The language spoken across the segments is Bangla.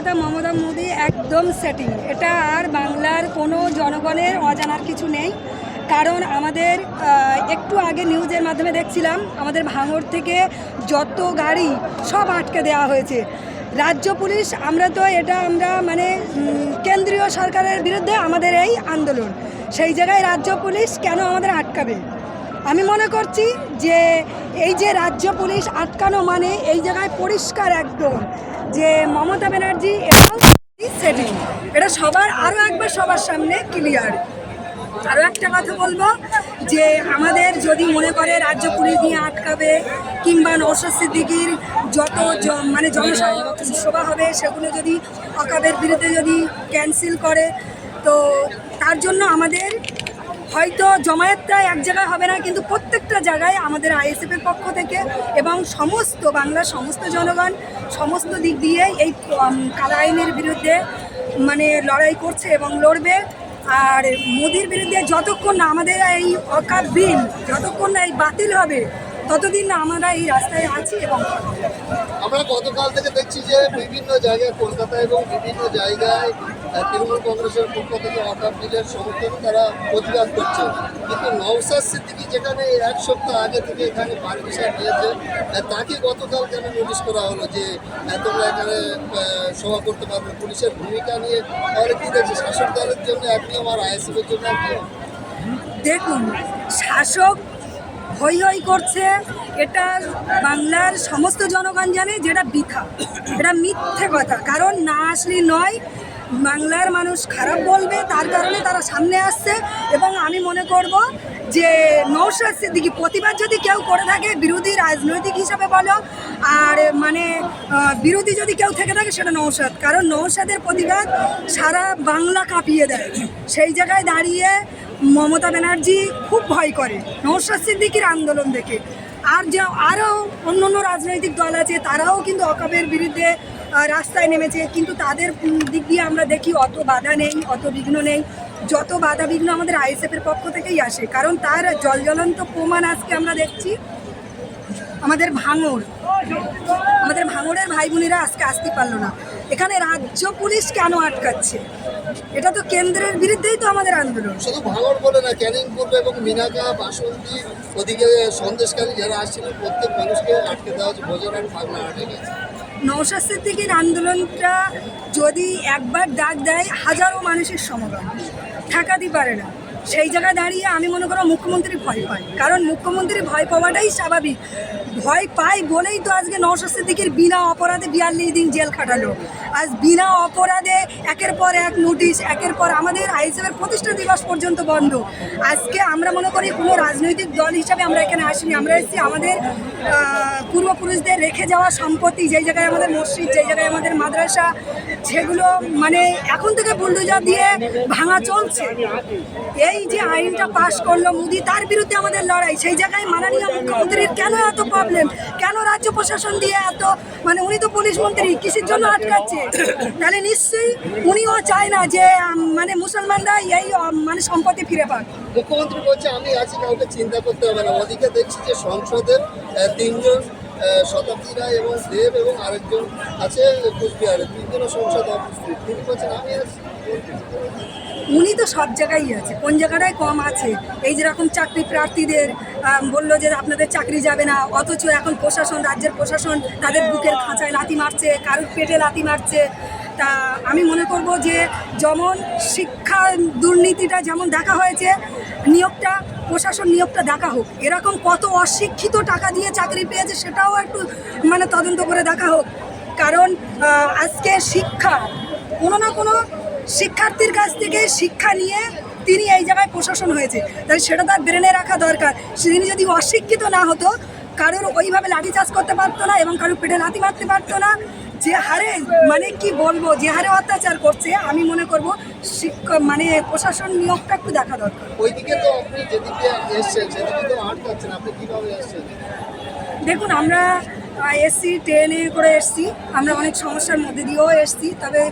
কথা মমতা মোদি একদম সেটিং এটা আর বাংলার কোনো জনগণের অজানার কিছু নেই। কারণ আমাদের একটু আগে নিউজের মাধ্যমে দেখছিলাম, আমাদের ভাঙড় থেকে যত গাড়ি সব আটকে দেওয়া হয়েছে। রাজ্য পুলিশ, আমরা তো এটা আমরা মানে কেন্দ্রীয় সরকারের বিরুদ্ধে আমাদের এই আন্দোলন। সেই জায়গায় রাজ্য পুলিশ কেন আমাদের আটকাবে? আমি মনে করছি যে, এই যে রাজ্য পুলিশ আটকানো মানে এই জায়গায় পরিষ্কার একদম। যে মমতা ব্যানার্জি এবং এটা সবার আরও একবার সবার সামনে ক্লিয়ার আরও একটা কথা বলব, যে আমাদের যদি মনে করে রাজ্য পুলিশ নিয়ে আটকাবে, কিংবা নৌশদ যত মানে জনসভা হবে, সেগুলো যদি অকাবের বিরুদ্ধে যদি ক্যান্সেল করে, তো তার জন্য আমাদের হয়তো জমায়েতটা এক জায়গায় হবে না, কিন্তু প্রত্যেকটা জায়গায় আমাদের আইএসএফ এর পক্ষ থেকে এবং সমস্ত বাংলার সমস্ত জনগণ সমস্ত দিক দিয়ে এই কালা আইনের বিরুদ্ধে মানে লড়াই করছে এবং লড়বে। আর মোদির বিরুদ্ধে যতক্ষণ না আমাদের এই অকাপ বিল যতক্ষণ না এই বাতিল হবে, ততদিন না আমরা এই রাস্তায় আছি এবং আমরা গতকাল থেকে দেখছি যে বিভিন্ন জায়গায় কলকাতা এবং বিভিন্ন জায়গায় তৃণমূল কংগ্রেসের পক্ষ থেকে অকাপ বিলের সমর্থনে তারা প্রতিবাদ করছে। কিন্তু নওসাদ সিদ্দিকি যেখানে এক সপ্তাহ আগে থেকে এখানে পারমিশন নিয়েছে তাকে গতকাল কেন নোটিশ করা হলো যে তোমরা এখানে সভা করতে পারবে? পুলিশের ভূমিকা নিয়ে তাহলে কি দেখছে? শাসক দলের জন্য এক নিয়ম আর আইএসএফের জন্য এক নিয়ম দেখুন, শাসক হই হই করছে, এটা বাংলার সমস্ত জনগণ জানে যেটা বৃথা। এটা মিথ্যে কথা, কারণ না আসলে নয় বাংলার মানুষ খারাপ বলবে, তার কারণে তারা সামনে আসছে এবং আমি মনে করব যে নৌসাদ সিদ্দিকি প্রতিবাদ যদি কেউ করে থাকে, বিরোধী রাজনৈতিক হিসাবে বলো, আর মানে বিরোধী যদি কেউ থেকে থাকে সেটা নৌসাদ কারণ নৌসাদের প্রতিবাদ সারা বাংলা কাঁপিয়ে দেয়। সেই জায়গায় দাঁড়িয়ে মমতা ব্যানার্জি খুব ভয় করে নৌসাদ সিদ্দিকির আন্দোলন দেখে। আর যে আরও অন্য অন্য রাজনৈতিক দল আছে, তারাও কিন্তু অকাবের বিরুদ্ধে রাস্তায় নেমেছে, কিন্তু তাদের দিক দিয়ে আমরা দেখি অত বাধা নেই, অত বিঘ্ন নেই। যত বাধা বিঘ্ন আমাদের আইএসএফের পক্ষ থেকেই আসে, কারণ তার জলজ্বলন্ত প্রমাণ আজকে আমরা দেখছি। আমাদের ভাঙড়, আমাদের ভাঙড়ের ভাই বোনেরা আজকে আসতে পারল না। এখানে রাজ্য পুলিশ কেন আটকাচ্ছে? এটা তো কেন্দ্রের বিরুদ্ধেই তো আমাদের আন্দোলন। শুধু ভাঙড় বলে না ক্যানিং এবং মিনাকা, বাসন্তী, ওদিকে সন্দেশকারী যারা আসছিলেন প্রত্যেক মানুষকে আটকে দেওয়া হচ্ছে ভোজন আর পাগলা আটকে গেছে। নৌশাদ সিদ্দিকির আন্দোলনটা যদি একবার ডাক দেয়, হাজারো মানুষের সমাগম। ঠেকাতে পারে না। সেই জায়গায় দাঁড়িয়ে আমি মনে করো মুখ্যমন্ত্রী ভয় পায় কারণ মুখ্যমন্ত্রী ভয় পাওয়াটাই স্বাভাবিক। ভয় পায় বলেই তো আজকে নৌশাদ সিদ্দিকির বিনা অপরাধে বিয়াল্লিশ দিন জেল খাটালো। আজ বিনা অপরাধে একের পর এক নোটিশ, একের পর আমাদের আইএসএফের প্রতিষ্ঠা দিবস পর্যন্ত বন্ধ। আজকে আমরা মনে করি কোনো রাজনৈতিক দল হিসাবে আমরা এখানে আসিনি। আমরা এসেছি আমাদের পূর্বপুরুষদের রেখে যাওয়া সম্পত্তি, যেই জায়গায় আমাদের মসজিদ, যেই জায়গায় আমাদের মাদ্রাসা সেগুলো মানে এখন থেকে বুলডোজার দিয়ে ভাঙা চলছে। এই যে আইনটা পাশ করল মোদি, তার বিরুদ্ধে আমাদের লড়াই। সেই জায়গায় মাননীয় মুখ্যমন্ত্রীর কেন এত প্রবলেম কেন রাজ্য প্রশাসন দিয়ে এত মানে উনি তো পুলিশ মন্ত্রী কিসের জন্য আটকাচ্ছে? তাহলে নিশ্চয়ই উনিও চায় না যে মানে মুসলমানরা এই মানে সম্পত্তি ফিরে পাক। মুখ্যমন্ত্রী বলছে আমি আছি কাউকে চিন্তা করতে হবে না। ওদিকে দেখছি যে সংসদের তিনজন আহ, শতাব্দী রায় এবং দেব এবং আরেকজন আছে কুচবিহারে। তিনজনের সংসদ উপস্থিত তিনি বলছেন আমি আছি উনি তো সব জায়গায় আছে। কোন জায়গাটায় কম আছে? এই যেরকম চাকরি প্রার্থীদের বলল যে আপনাদের চাকরি যাবে না, অথচ এখন প্রশাসন, রাজ্যের প্রশাসন তাদের বুকের খাঁচায় লাথি মারছে, কারুর পেটে লাথি মারছে। তা আমি মনে করব যে যেমন শিক্ষা দুর্নীতিটা যেমন দেখা হয়েছে, নিয়োগটা, প্রশাসন নিয়োগটা দেখা হোক। এরকম কত অশিক্ষিত টাকা দিয়ে চাকরি পেয়েছে সেটাও একটু মানে তদন্ত করে দেখা হোক। কারণ আজকে শিক্ষা কোনো না কোনো শিক্ষার্থীর কাছ থেকে শিক্ষা নিয়ে তিনি এই জায়গায় প্রশাসন হয়েছে। তাই সেটা তার ব্রেনে রাখা দরকার। তিনি যদি অশিক্ষিত না হতো কারোর ওইভাবে লাঠিচার্জ করতে পারতো না এবং কারোর পেটে লাথি মারতে পারতো না যে হারে মানে কি বলব যে হারে অত্যাচার করছে আমি মনে করব শিক্ষা মানে প্রশাসন নিয়োগটা একটু দেখা দরকার। ওইদিকে তো আপনি যেদিকে এসছেন সেদিকে তো আটকাচ্ছেন আপনি কীভাবে এসছেন দেখুন আমরা এসছি ট্রেনে করে এসছি। আমরা অনেক সমস্যার মধ্যে দিয়েও এসছি, তবে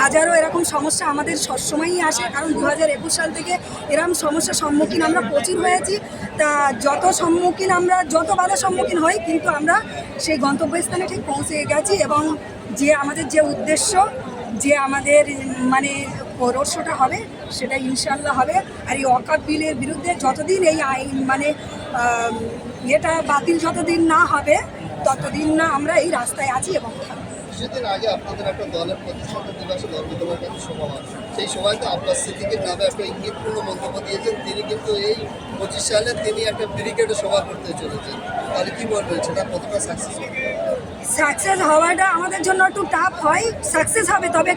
হাজারো এরকম সমস্যা আমাদের সবসময়ই আসে, কারণ দু হাজার একুশ সাল থেকে এরকম সমস্যার সম্মুখীন আমরা প্রচুর হয়েছি। তা যত সম্মুখীন আমরা, যত বাধার সম্মুখীন হই, কিন্তু আমরা সেই গন্তব্যস্থানে ঠিক পৌঁছে গেছি এবং যে আমাদের যে উদ্দেশ্য, যে আমাদের মানে রোড হবে, সেটা ইনশাল্লাহ হবে। আর এই অকাপ বিলের বিরুদ্ধে যতদিন এই আইন মানে এটা বাতিল যতদিন না হবে ততদিন না আমরা এই রাস্তায় আছি এবং কিছুদিন আগে আপনাদের একটা দলের প্রতিষ্ঠাতা দিবসে ধর্মতলার কাছে সভা সেই সময়তে আব্বাস সিদ্দিকের নামে একটা ইঙ্গিতপূর্ণ মন্তব্য দিয়েছেন তিনি কিন্তু এই পঁচিশ সালে তিনি একটা ব্রিগেডে সভা করতে চলেছেন। তাহলে কি বলবেন সেটা কতটা সাকসেস সাকসেস হওয়াটা আমাদের জন্য একটু টাফ হয় সাকসেস হবে তবে